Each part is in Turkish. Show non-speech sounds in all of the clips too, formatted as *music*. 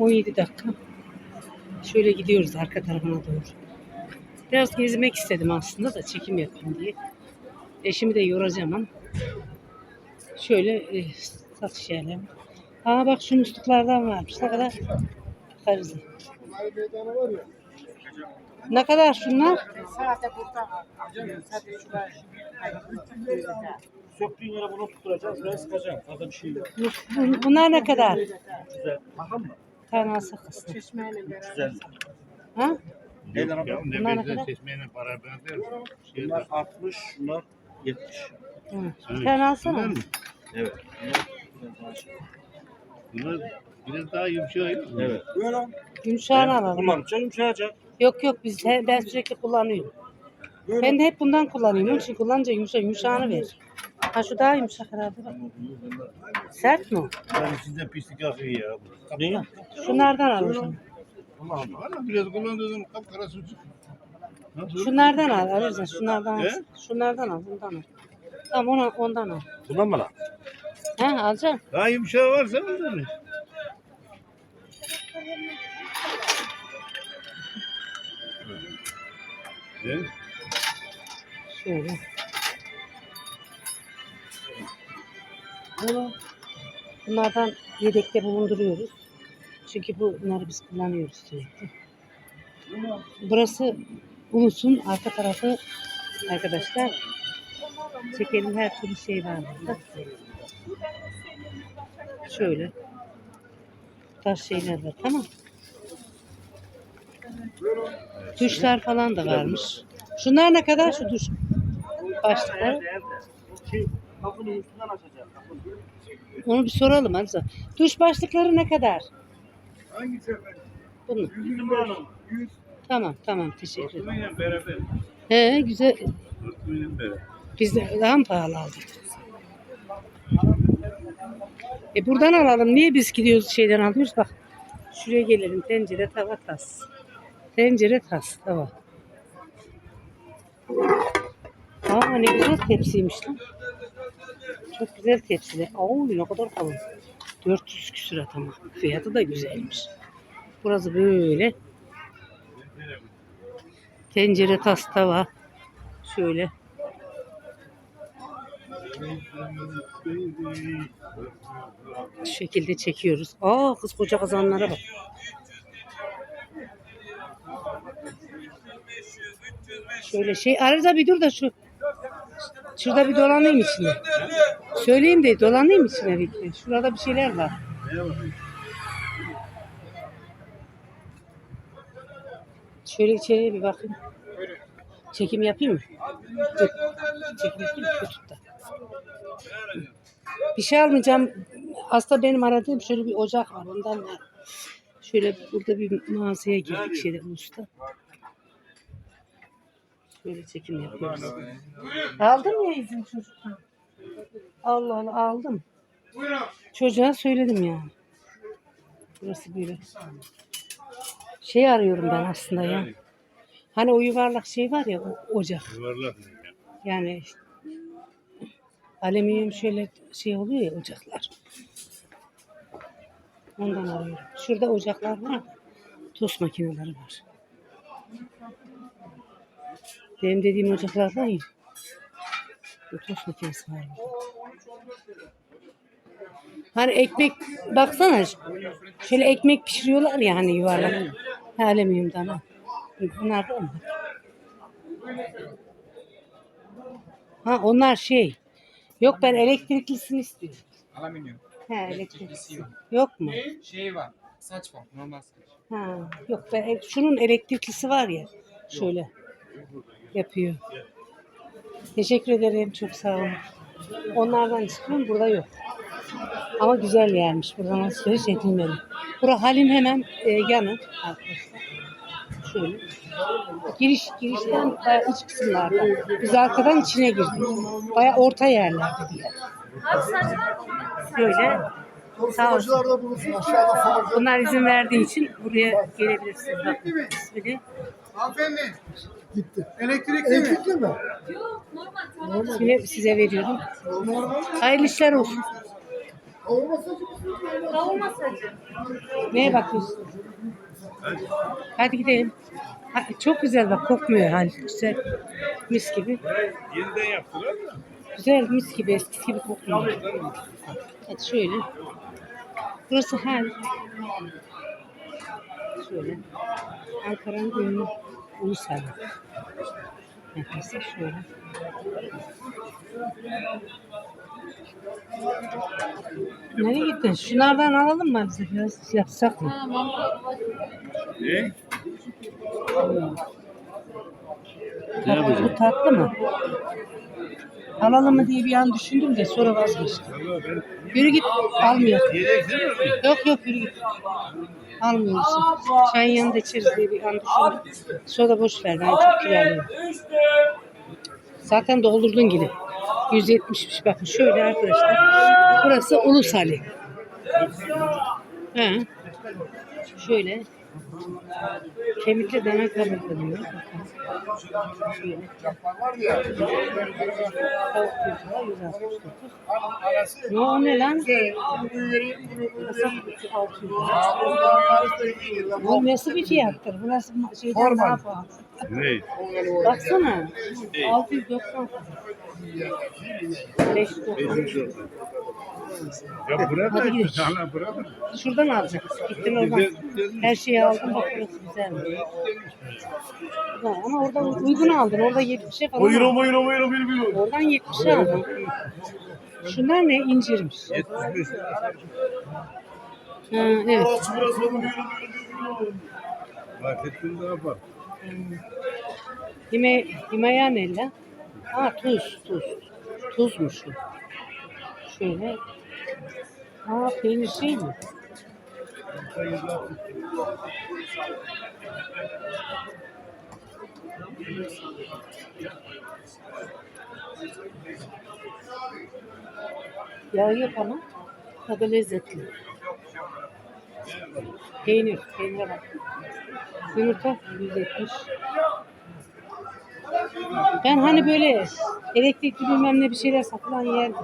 17 dakika. Şöyle gidiyoruz arka tarafına doğru. Biraz gezmek istedim aslında da çekim yapayım diye. Eşimi de yoracağım ama. Şöyle e, satış yerleri. Aa bak şu musluklardan varmış. Ne kadar? Bakarız. Ne kadar şunlar? Sade burada. Şuraya. Söktüğün yere bunu tutturacağız ve sıkacağım. Fazla bir şey yok. Bu- Bunlar ne kadar? Güzel. Bakalım mı? Tane alsak kızım. Çeşmeyle beraber. Güzel. Ha? Yok ya, Bunlar ne ne benzer çeşmeyle para benzer. Şey Bunlar 60, şunlar 70. Hı. Tane alsana. Bunlar mı? Evet. Bunlar biraz daha yumuşak. Evet. Böyle. Yumuşağını alalım. Kullanınca yumuşayacak. Yok yok biz he- ben sürekli kullanıyorum. Ben de hep bundan kullanıyorum. Onun için kullanınca yumuşak yumuşağını ver. Ha şu daha yumuşak herhalde bak. Sert mi? o? Yani içinde pislik akıyor ya. Ne? Şunlardan al. o zaman. Valla biraz kullandığım kapkara sucuk. Nasıl? Şunlardan al. Alırsan şunlardan al. He? Şunlardan al. Bundan al. Tamam ona, ondan al. Bundan mı lan? He alacağım. Daha yumuşağı varsa bundan. Ne? Şöyle. Bunu bunlardan yedekte bulunduruyoruz. Çünkü bunları biz kullanıyoruz sürekli. Burası Ulus'un arka tarafı arkadaşlar. Çekelim her türlü şey var burada. Şöyle. Bu tarz şeyler var tamam. Duşlar falan da varmış. Şunlar ne kadar şu duş başlıkları? Kapının üstünden açacağız. Kapının. Onu bir soralım Hamza. Duş başlıkları ne kadar? Hangisi efendim? Bunun. Yüzüm hanım. Tamam tamam teşekkür ederim. Dörtlüğüyle beraber. He güzel. Dörtlüğüyle beraber. Biz de daha mı pahalı aldık? E buradan alalım. Niye biz gidiyoruz şeyden alıyoruz? Bak şuraya gelelim. Tencere, tava, tas. Tencere, tas, tava. Aa ne güzel tepsiymiş lan. Çok güzel tepsiler. Oo ne kadar kalın. 400 küsür ama. Fiyatı da güzelmiş. Burası böyle. Tencere, tas, tava. Şöyle. Şu şekilde çekiyoruz. Aa kız koca kazanlara bak. Şöyle şey arada bir dur da şu şurada bir dolanayım içine. Söyleyeyim de dolanayım içine bir. Şurada bir şeyler var. Şöyle içeriye bir bakayım. Çekim yapayım mı? Dur. Çekim yapayım mı? Tut da. Bir şey almayacağım. Aslında benim aradığım şöyle bir ocak var. Ondan var. Şöyle burada bir mağazaya girdik şeyde usta. Şöyle çekim yapıyoruz. Aldın mı izin çocuktan? Allah Allah aldım. Çocuğa söyledim yani. Burası böyle. Şey arıyorum ben aslında ya. Hani o yuvarlak şey var ya ocak. Yuvarlak. Yani işte alüminyum şöyle şey oluyor ya ocaklar. Ondan arıyorum. Şurada ocaklar var. Tost makineleri var. Benim dediğim ocaklardan ya. Bu tost makinesi var. Hani ekmek baksana şöyle ekmek pişiriyorlar ya hani yuvarlak. Ha, Alüminyumdan ha. Bunlar da mı? Ha onlar şey. Yok ben elektriklisini istiyorum. Alüminyum. He elektriklisi. Yok mu? Şey var. Saç var. Normal saç. Ha, yok ben şunun elektriklisi var ya. Şöyle yapıyor. Teşekkür ederim. Çok sağ olun. Onlardan istiyorum. Burada yok. Ama güzel yermiş. Buradan alışveriş edilmeli. Bura halin hemen e, yanı. Şöyle. Giriş girişten bayağı iç kısımlarda. Biz arkadan içine girdik. Bayağı orta yerlerde bir yer. Böyle. Sağ olsun. Bunlar izin verdiği için buraya gelebilirsiniz. Bakın ismini. Hanımefendi. Gitti. Elektrikli, Elektrikli mi? İsmini size veriyorum. Hayırlı işler olsun. Kavurma sacı. Neye bakıyorsun? Hadi gidelim. Ha, çok güzel bak kokmuyor hal. Güzel. Mis gibi. Yeniden yaptılar da. Güzel mis gibi eskisi gibi kokmuyor. Hadi şöyle. Burası hal. Şöyle. Ankara'nın ünlü ulusal. Nefesi şöyle. Nereye gittin? Şunlardan alalım mı bize biraz yapsak mı? Ne? Tatlı, bu tatlı mı? Alalım mı diye bir an düşündüm de sonra vazgeçtim. Yürü git almıyor. mi? Yok yok yürü git. Almıyorsun. Çayın yanında içeriz diye bir an düşündüm. Sonra boş ver ben çok kilo alıyorum. Zaten doldurdun gibi. 170'miş bakın şöyle arkadaşlar. Burası Ulusali. He. Şöyle. Kemikli dana 169. Ne o ne lan? Bu nasıl bir fiyattır? Bu nasıl bir şeyden daha pahalı? Ne? Baksana. 690. 590. Ya burada Hadi gidelim. Hala burada. Şuradan alacağız. Gittin oradan. Her şeyi aldın. Bak burası güzel. Ha, ama oradan uygun aldın. Orada 70'e falan. Buyurun buyurun buyurun buyurun. buyurun. Oradan 70'e aldın. Şunlar ne? İncirmiş. 75. Ha, evet. Burası burası buyurun buyurun buyurun. Fark ettin ne yapar? Hime, Himayan elle. Ha tuz, tuz. Tuzmuş. Şöyle. Ha peynir şey mi? Yağ yok ama tadı lezzetli. Peynir, peynire bak. Yumurta 170. Ben hani böyle elektrikli bilmem ne bir şeyler satılan yer gibi.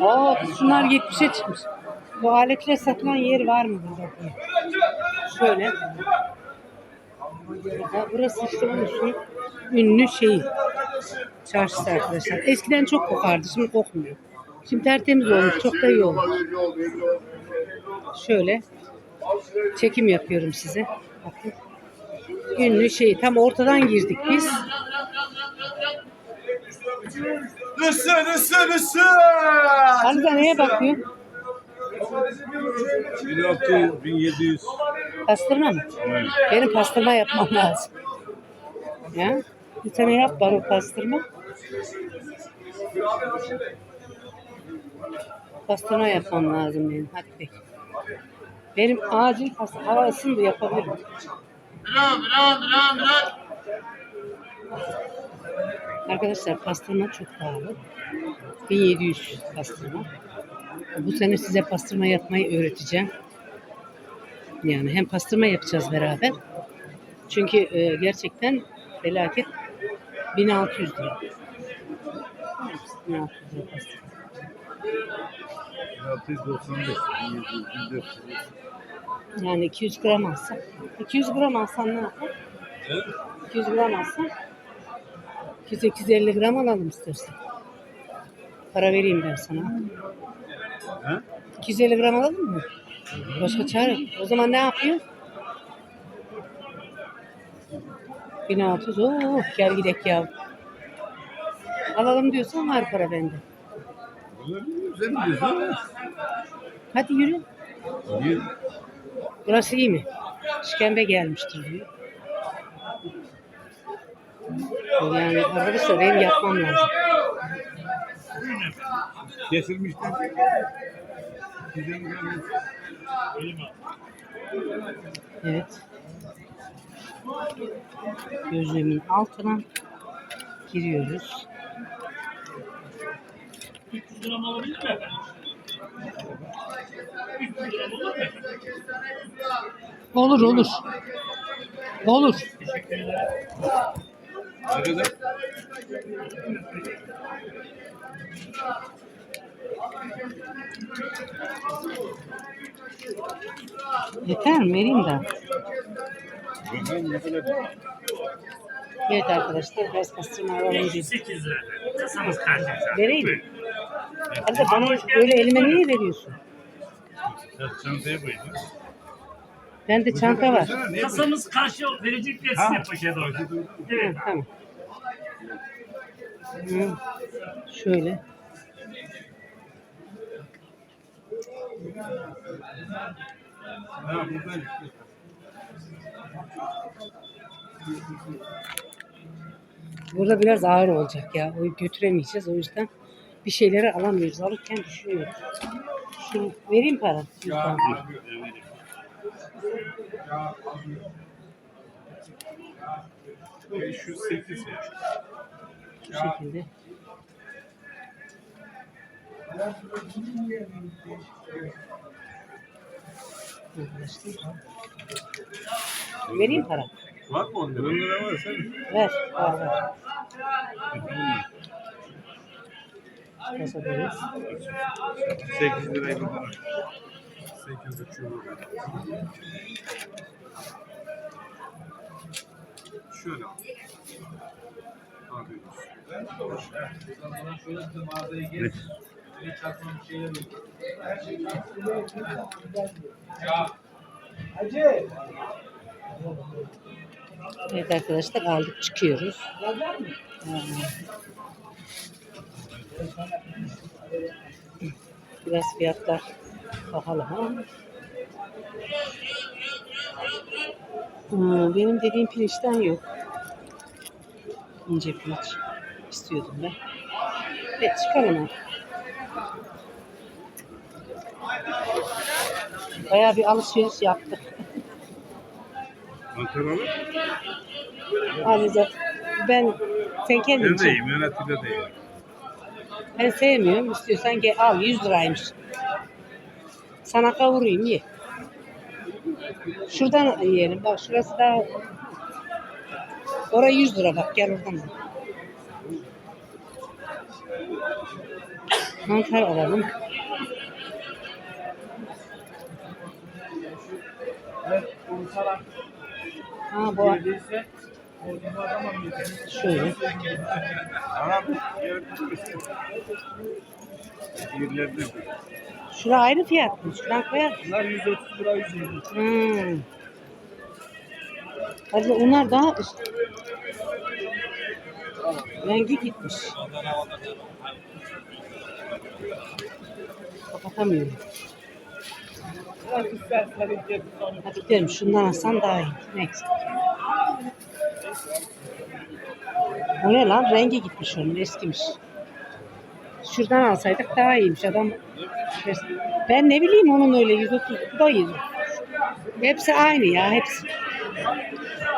Aa şunlar 70'e çıkmış. Bu aletler satılan yer var mı burada? Şöyle. Ha, burası işte Ulus'un ünlü şeyi. Çarşısı arkadaşlar. Eskiden çok kokardı. Şimdi kokmuyor. Şimdi tertemiz olmuş. Çok da iyi olmuş. Şöyle çekim yapıyorum size. Bakın. Ünlü şey tam ortadan girdik biz. Lüsü lüsü lüsü. Halide neye bakıyor? 1600, 1700. Pastırma mı? Evet. Benim pastırma yapmam lazım. Ya? Bir tane yap baro pastırma. Pastırma yapmam lazım benim. Hadi. Benim acil pastırma. Hava ısındı yapabilirim. Arkadaşlar pastırma çok pahalı. 1700 pastırma. Bu sene size pastırma yapmayı öğreteceğim. Yani hem pastırma yapacağız beraber. Çünkü e, gerçekten felaket 1600 lira. 1600 lira pastırma. 1695. 1700, 1400. Yani 200 gram alsan. 200 gram alsan ne yapar? 200 gram alsan 200-250 gram alalım istersen. Para vereyim ben sana. Ha? 250 gram alalım mı? Başka çare. O zaman ne yapıyor? 1600. Oo, gel gidek ya. Alalım diyorsan var para bende. Sen diyorsun. Hadi yürü. Niye? Burası iyi mi? İşkembe gelmiştir diyor. Yani arkadaşlar benim yapmam lazım. Gelmiş. Evet. Gözlüğümün altına giriyoruz. Olur olur. Olur. Ne kadar? Yeter mi? Vereyim de. Evet arkadaşlar biraz pastırma alalım dedim. 8 lira. Kasamız kaç? Vereyim. Hadi bana böyle elime niye veriyorsun? Koy. ha? Bende çanta var. Kasamız karşı verecek de size poşet olsun. Evet. Ha, tamam. Hı, Şöyle. Ha buradan işte. Burada biraz ağır olacak ya. O götüremeyeceğiz. O yüzden bir şeyleri alamıyoruz. Alırken düşünüyoruz. Şunu vereyim para. Yüzden. 508 Bu şekilde. Vereyim para. Var mı onda? 10 lira var sen. Ver. Var var. Kasadayız. 8 lirayı buradan. 8 buçuğu. Şöyle. Abi. Evet. Evet arkadaşlar aldık çıkıyoruz. Biraz fiyatlar pahalı ama. Hmm, benim dediğim pirinçten yok. İnce pirinç istiyordum ben. Evet çıkalım artık. Bayağı bir alışveriş yaptık. Mantaralı. Ayrıca ben sen kendin Ben de için ben sevmiyorum. İstiyorsan gel al 100 liraymış. Sana kavurayım ye. Şuradan yiyelim. Bak şurası daha Oraya 100 lira bak gel oradan. Mantar alalım. Ha bu şöyle. Şura ayrı fiyat mı? Şuradan koyar. Bunlar 130 lira 120. Hmm. Hadi onlar daha rengi gitmiş. Kapatamıyorum. Hadi gidelim. Şundan alsam daha iyi. Neyse. O ne lan? Rengi gitmiş onun. Eskimiş. Şuradan alsaydık daha iyiymiş. Adam ben ne bileyim onun öyle 130 bu da 100. Hepsi aynı ya hepsi.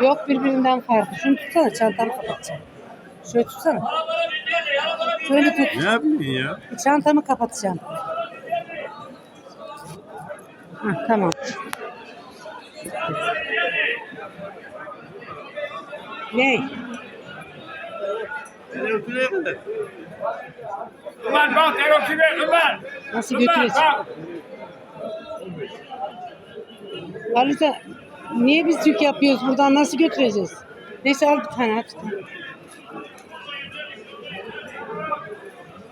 Yok birbirinden farklı. Şunu tutsana çantamı kapatacağım. Şöyle tutsana. Şöyle tut. Ne yapıyorsun ya? Çantamı kapatacağım. Hah, tamam. Ne? Ömer bak Erokime Ömer. Nasıl götüreceğiz? Halita niye biz yük yapıyoruz buradan nasıl götüreceğiz? Neyse al bir tane at.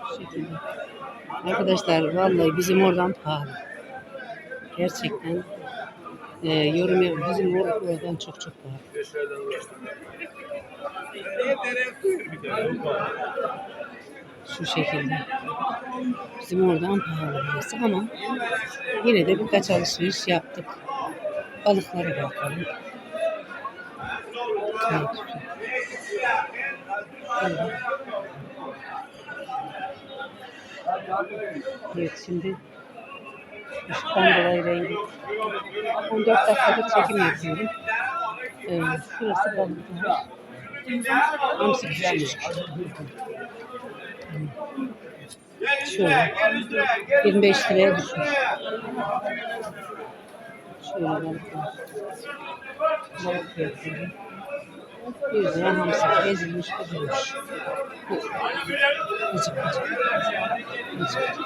Bu şekilde. Arkadaşlar vallahi bizim oradan pahalı. Gerçekten e, yorum yap bizim or- oradan çok çok pahalı. Şu şekilde. Bizim oradan pahalı burası ama yine de birkaç alışveriş yaptık. Balıklara bakalım. Evet. Evet şimdi ışıktan dolayı rengi 14 dakikadır çekim yapıyorum. Ee, şurası balıklar. Hamsi küçük. Şöyle. 25 liraya düşmüş. Şöyle balıklar. Balık fiyatları. 100 lira hamsi. Ezilmiş, bıcık.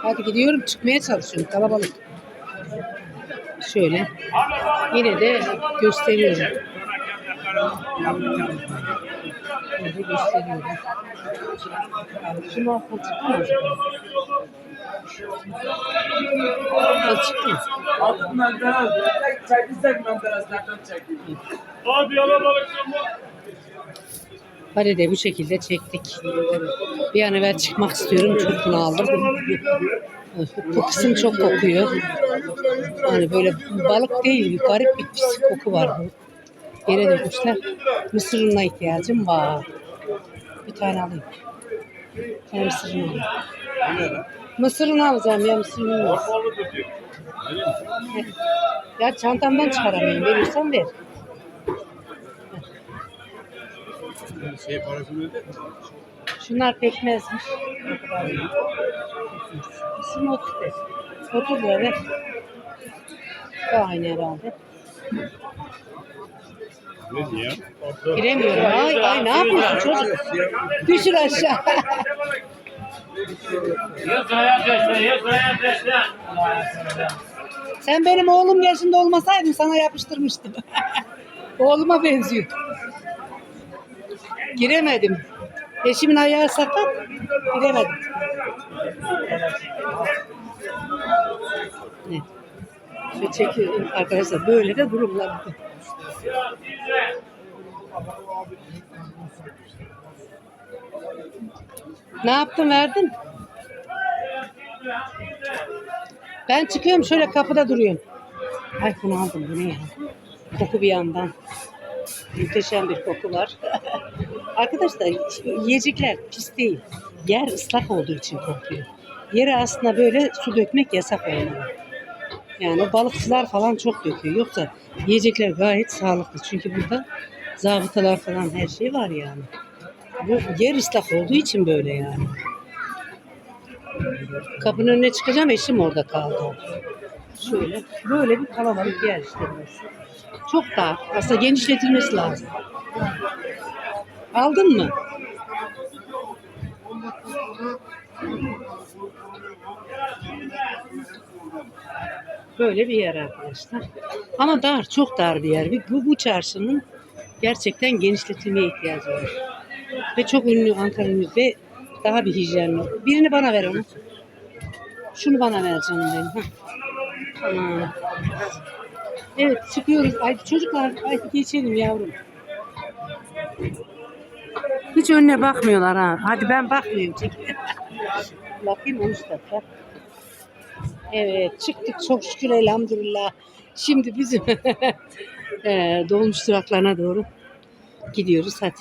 Hadi gidiyorum. Çıkmaya çalışıyorum. Kalabalık. Şöyle. Yine de gösteriyorum. Yine de gösteriyorum. Şunu altına çıktı mı? Altına çıktı mı? Altın menteraz. Çekilsek menterazlardan çekil. Abi alabalık mı? Hadi de bu şekilde çektik. Bir an evvel çıkmak istiyorum. Çok bunaldım. Bu kısım çok kokuyor. Yani böyle balık değil, bir garip bir pis koku var. bu. Yere dökmüşler. Mısır ununa ihtiyacım var. Bir tane alayım. Bir tane mısır unu alayım. Mısır unu alacağım ya mısır unu. yok. Ya çantamdan çıkaramıyorum. Verirsen ver. Şey parasını öde. Şunlar pekmezmiş. İsim 35. 30 lira Daha aynı herhalde. Ne diyor? Giremiyorum. Ay, ay ne yapıyorsun çocuk? Düşür aşağı. Sen benim oğlum yaşında olmasaydın sana yapıştırmıştım. *laughs* Oğluma benziyor. Giremedim. Eşimin ayağı sakat. Giremedim. Şöyle çekiyorum arkadaşlar. Böyle de durumlar. Ne yaptın verdin? Ben çıkıyorum şöyle kapıda duruyorum. Ay bunu aldım bu ne ya? Koku bir yandan. Muhteşem bir koku var. *laughs* Arkadaşlar yiyecekler pis değil. Yer ıslak olduğu için kokuyor. Yere aslında böyle su dökmek yasak olmalı. Yani balıkçılar falan çok döküyor. Yoksa yiyecekler gayet sağlıklı. Çünkü burada zabıtalar falan her şey var yani. Bu yer ıslak olduğu için böyle yani. Kapının önüne çıkacağım eşim orada kaldı. Şöyle böyle bir kalabalık yer işte. Çok dar. Aslında genişletilmesi lazım. Aldın mı? Böyle bir yer arkadaşlar. Ama dar, çok dar bir yer. Bu, bu çarşının gerçekten genişletilmeye ihtiyacı var. Ve çok ünlü Ankara ünlü ve daha bir hijyenli. Birini bana ver onu. Şunu bana ver canım benim. Hah. Tamam. Evet çıkıyoruz. Ay çocuklar ay geçelim yavrum. Hiç önüne bakmıyorlar ha. Hadi ben bakmıyorum. *laughs* Bakayım 13 dakika. Evet çıktık çok şükür elhamdülillah. Şimdi bizim eee, *laughs* dolmuş duraklarına doğru gidiyoruz hadi.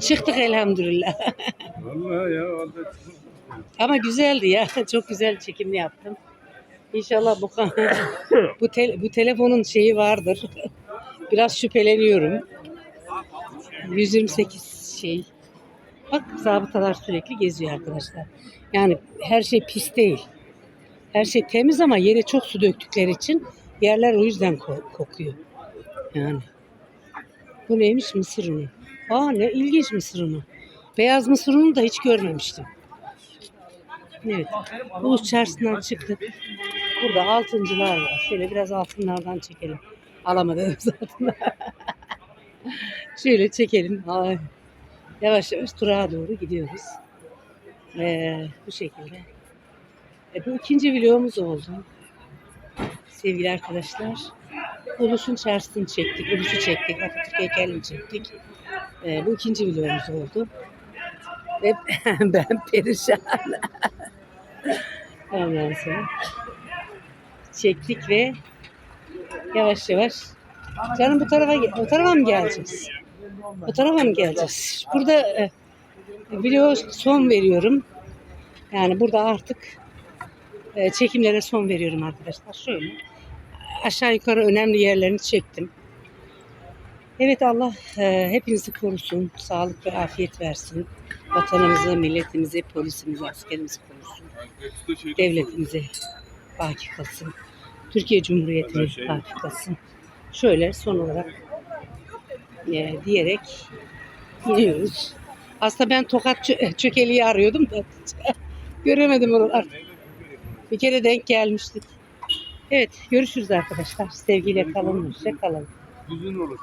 Çıktık elhamdülillah. *laughs* Vallahi ya. Vallahi. Ama güzeldi ya. *laughs* Çok güzel çekim yaptım. İnşallah bu *coughs* bu, tel- bu telefonun şeyi vardır. Biraz şüpheleniyorum. 128 şey. Bak zabıtalar sürekli geziyor arkadaşlar. Yani her şey pis değil. Her şey temiz ama yere çok su döktükleri için yerler o yüzden ko- kokuyor. Yani. Bu neymiş? Mısır unu. Aa ne ilginç mısır unu. Beyaz mısır unu da hiç görmemiştim. Evet. Ulus çarşısından çıktık. Burada altıncılar var. Şöyle biraz altınlardan çekelim. Alamadığımız altınlar. *laughs* Şöyle çekelim. Ay. Yavaş yavaş durağa doğru gidiyoruz. Ee, bu şekilde. E, bu ikinci videomuz oldu. Sevgili arkadaşlar. Ulus'un çarşısını çektik. Ulus'u çektik. Atatürk heykelini çektik. Ee, bu ikinci videomuz oldu. Ve *laughs* ben perişan. Ondan sonra çektik ve yavaş yavaş canım bu tarafa o tarafa mı geleceğiz? O tarafa mı geleceğiz? Burada e, video son veriyorum. Yani burada artık e, çekimlere son veriyorum arkadaşlar. Şöyle aşağı yukarı önemli yerlerini çektim. Evet Allah e, hepinizi korusun, sağlık ve afiyet versin. Vatanımızı, milletimizi, polisimizi, askerimizi korusun. Devletimize baki kalsın. Türkiye Cumhuriyeti'ne baki kalsın. Şöyle son olarak e, diyerek iniyoruz. Aslında ben Tokat çö- çökeliği arıyordum da *laughs* göremedim onu artık. Bir kere denk gelmiştik. Evet görüşürüz arkadaşlar. Sevgiyle kalın, hoşça kalın. Düzün olur.